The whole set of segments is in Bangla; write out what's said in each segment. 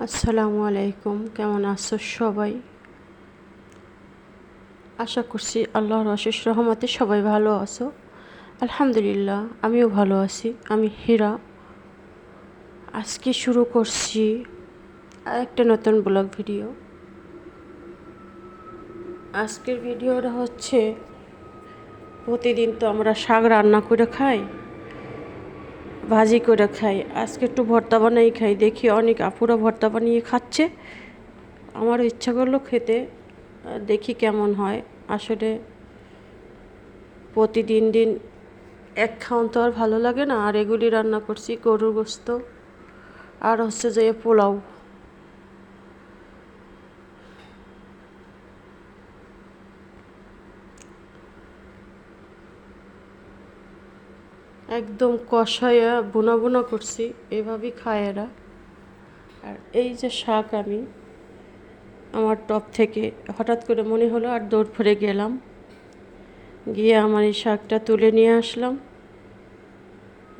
আসসালামু আলাইকুম, কেমন আছো সবাই? আশা করছি আল্লাহর অশেষ রহমতে সবাই ভালো আছো। আলহামদুলিল্লাহ, আমিও ভালো আছি, আমি হীরা। আজকে শুরু করছি একটা নতুন ব্লগ ভিডিও। আজকের ভিডিওটা হচ্ছে, প্রতিদিন তো আমরা শাক রান্না করে খাই। ভাজি করে খাই। আজকে একটু ভর্তা বানাই খাই। দেখি অনেক আপুরা ভর্তা বানিয়ে খাচ্ছে। আমারও ইচ্ছা করল খেতে। দেখি কেমন হয়। আসলে প্রতিদিন দিন এক খাওয়ান তো আর ভালো লাগে না। আর এগুলি রান্না করছি গরুর গোস্ত। আর হচ্ছে যে পোলাও। একদম কষায়া বোনা বোনা করছি, এভাবেই খায় এরা। আর এই যে শাক আমি, আমার টপ থেকে হঠাৎ করে মনে হলো আর দৌড় ফিরে গেলাম। গিয়ে আমার এই শাকটা তুলে নিয়ে আসলাম।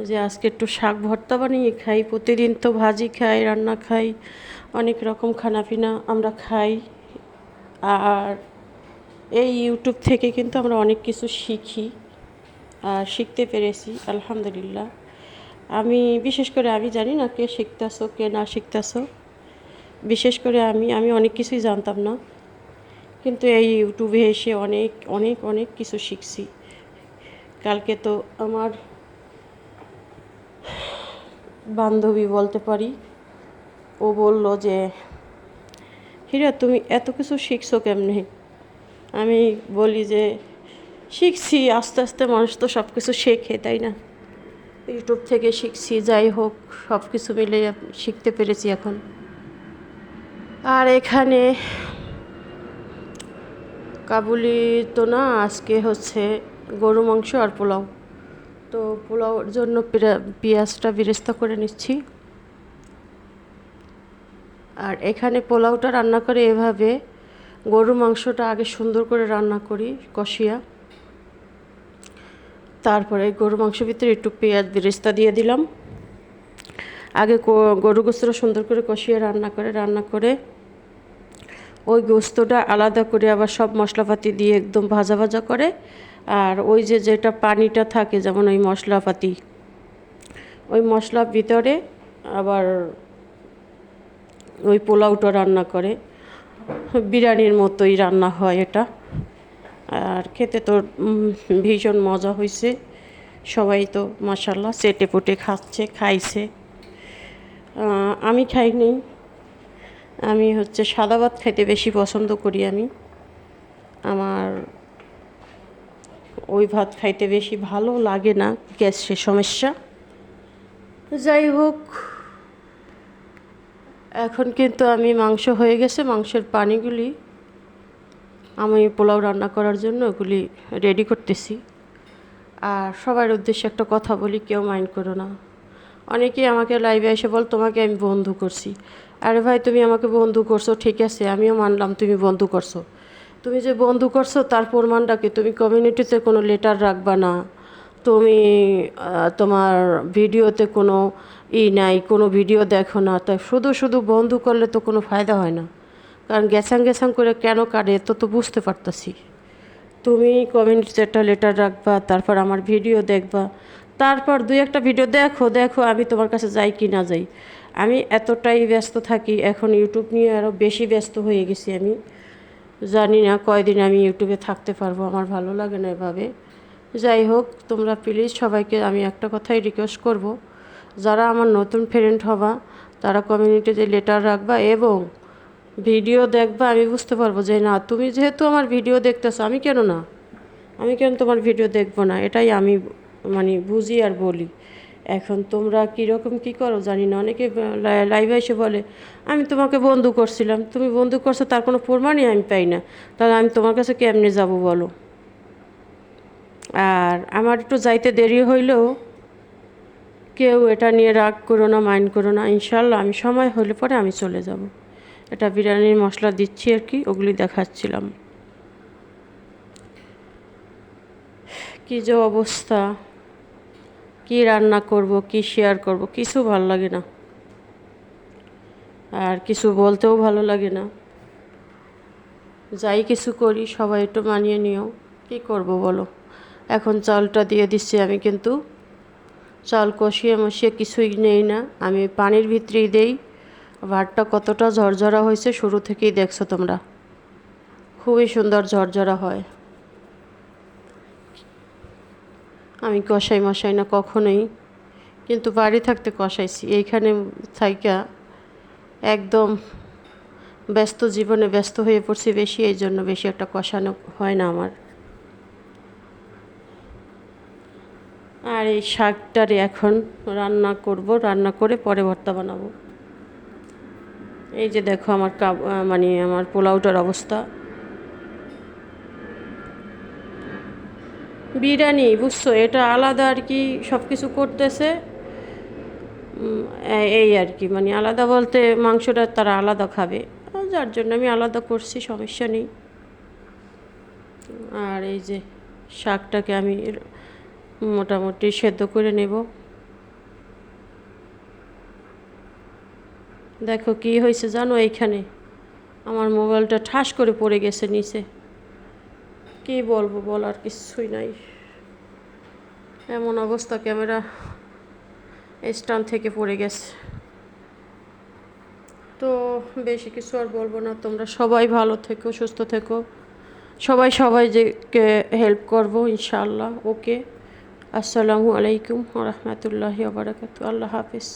যে আজকে একটু শাক ভর্তা বানিয়ে খাই, প্রতিদিন তো ভাজি খাই, রান্না খাই, অনেক রকম খানাপিনা আমরা খাই। আর এই ইউটিউব থেকে কিন্তু আমরা অনেক কিছু শিখি। শিখতে পেরেছি, আলহামদুলিল্লাহ। আমি, বিশেষ করে আমি জানি না কে শিখতেছো, কে না শিখতেছো। বিশেষ করে আমি আমি অনেক কিছুই জানতাম না। কিন্তু এই ইউটিউবে এসে অনেক অনেক অনেক কিছু শিখছি। কালকে তো আমার বান্ধবী বলতে পারি, ও বলল যে, হিরা, তুমি এত কিছু শিখছো কেমনে? আমি বলি যে শিখছি, আস্তে আস্তে মানুষ তো সব কিছু শেখে, তাই না? ইউটিউব থেকে শিখছি, যাই হোক সব কিছু মিলে শিখতে পেরেছি এখন। আর এখানে কাবুলি তো না, আজকে হচ্ছে গরু, মাংস আর পোলাও। তো পোলাওর জন্য পেঁয়া- পেঁয়াজটা বেরেস্তা করে নিচ্ছি। আর এখানে পোলাওটা রান্না করে এভাবে গরু, মাংসটা আগে সুন্দর করে রান্না করি, কষিয়া। তারপরে গরু মাংসের ভিতরে একটু পেঁয়াজ বেরেস্তা দিয়ে দিলাম। আগে গরু গোস্তটা সুন্দর করে কষিয়ে রান্না করে রান্না করে ওই গোস্তটা আলাদা করে আবার সব মশলাপাতি দিয়ে একদম ভাজা ভাজা করে। আর ওই যে যেটা পানিটা থাকে, যেমন ওই মশলাপাতি, ওই মশলার ভিতরে আবার ওই পোলাওটা রান্না করে। বিরিয়ানির মতোই রান্না হয় এটা। আর খেতে তো ভীষণ মজা হয়েছে সবাই তো মাসাল্লাহ চেটে পুটে খাচ্ছে, খাইছে। আমি খাইনি আমি হচ্ছে সাদা ভাত খাইতে বেশি পছন্দ করি আমি। আমার ওই ভাত খাইতে বেশি ভালো লাগে না, গ্যাসের সমস্যা। যাই হোক, এখন কিন্তু আমি মাংস হয়ে গেছে, মাংসের পানিগুলি আমি পোলাও রান্না করার জন্য ওগুলি রেডি করতেছি। আর সবার উদ্দেশ্যে একটা কথা বলি, কেউ মাইন্ড করো না। অনেকেই আমাকে লাইভে এসে বল, তোমাকে আমি বন্ধু করছি। আরে ভাই, তুমি আমাকে বন্ধু করছ, ঠিক আছে, আমিও মানলাম তুমি বন্ধু করছ। তুমি যে বন্ধু করছ, তার প্রমাণটা কি? তুমি কমিউনিটিতে কোনো লেটার রাখবা না। তুমি তোমার ভিডিওতে কোনো ই নাই, কোনো ভিডিও দেখো না। তাই শুধু শুধু বন্ধু করলে তো কোনো ফায়দা হয় না। কারণ গ্যাসাং গ্যাসাং করে কেন কাটে তো তো বুঝতে পারতাছি। তুমি কমিউনিটিতে একটা লেটার রাখবা, তারপর আমার ভিডিও দেখবা। তারপর দুই একটা ভিডিও দেখো দেখো আমি তোমার কাছে যাই কি না যাই। আমি এতটাই ব্যস্ত থাকি, এখন ইউটিউব নিয়ে আরও বেশি ব্যস্ত হয়ে গেছি আমি। জানি না কয়দিন আমি ইউটিউবে থাকতে পারব, আমার ভালো লাগে না এভাবে। যাই হোক, তোমরা প্লিজ সবাইকে আমি একটা কথাই রিকোয়েস্ট করব। যারা আমার নতুন ফ্রেন্ড হবা, তারা কমিউনিটিতে লেটার রাখবা এবং ভিডিও দেখবা, আমি বুঝতে পারব যে না, তুমি যেহেতু আমার ভিডিও দেখতেছো, আমি কেন না? আমি কেন তোমার ভিডিও দেখব না? এটাই আমি মানে বুঝি আর বলি। এখন তোমরা কীরকম কী করো জানি না। অনেকে লাইভে এসে বলে, আমি তোমাকে বন্ধু করছিলাম। তুমি বন্ধু করছ, তার কোনো প্রমাণই আমি পাই না। তাহলে আমি তোমার কাছে কেমনে যাব বলো? আর আমার একটু যাইতে দেরি হইলেও কেউ এটা নিয়ে রাগ করো না, মাইন্ড করো না। ইনশাল্লাহ আমি সময় হলে পরে আমি চলে যাব। এটা বিরিয়ানির মশলা দিচ্ছি আর কি ওগুলি দেখাচ্ছিলাম। কি যে অবস্থা, কি রান্না করব, কি শেয়ার করব, কিছু ভালো লাগে না। আর কিছু বলতেও ভালো লাগে না। যাই কিছু করি, সবাই একটু মানিয়ে নিও, কী করব বলো? এখন চালটা দিয়ে দিচ্ছি আমি কিন্তু। চাল কষিয়ে মশিয়ে কিছুই নেই না, আমি পানির ভিতরেই দেই। ভাতটা কতটা ঝরঝরা হয়েছে শুরু থেকেই দেখছ তোমরা। খুবই সুন্দর ঝরঝরা হয়। আমি কষাই মশাই না কখনোই, কিন্তু বাড়ি থাকতে কষাইছি। এইখানে থাইকা একদম ব্যস্ত জীবনে ব্যস্ত হয়ে পড়ছি বেশি, এই জন্য বেশি একটা কষানো হয় না আমার। আর এই শাকটারে এখন রান্না করব, রান্না করে পরে ভর্তা বানাবো। এই যে দেখো আমার কাব মানে আমার পোলাওটার অবস্থা। বিরিয়ানি, বুঝছ? এটা আলাদা আর কি সব কিছু করতেছে এই আর কি মানে আলাদা বলতে মাংসটা তারা আলাদা খাবে। যার জন্য আমি আলাদা করছি, সমস্যা নেই। আর এই যে শাকটাকে আমি মোটামুটি সেদ্ধ করে নেব। দেখো কি হয়েছে জানো এইখানে? আমার মোবাইলটা ঠাস করে পড়ে গেছে নিচে। কি বলব বলার কিছুই নাই। এমন অবস্থা ক্যামেরা স্ট্যান্ড থেকে পড়ে গেছে। তো বেশি কিছু আর বলব না। তোমরা সবাই ভালো থেকো, সুস্থ থেকো। সবাই সবাই যেকে হেল্প করব ইনশাআল্লাহ। ওকে আসসালামু আলাইকুম রহমতুল্লাহি বারাকাতু আল্লাহ হাফিজ।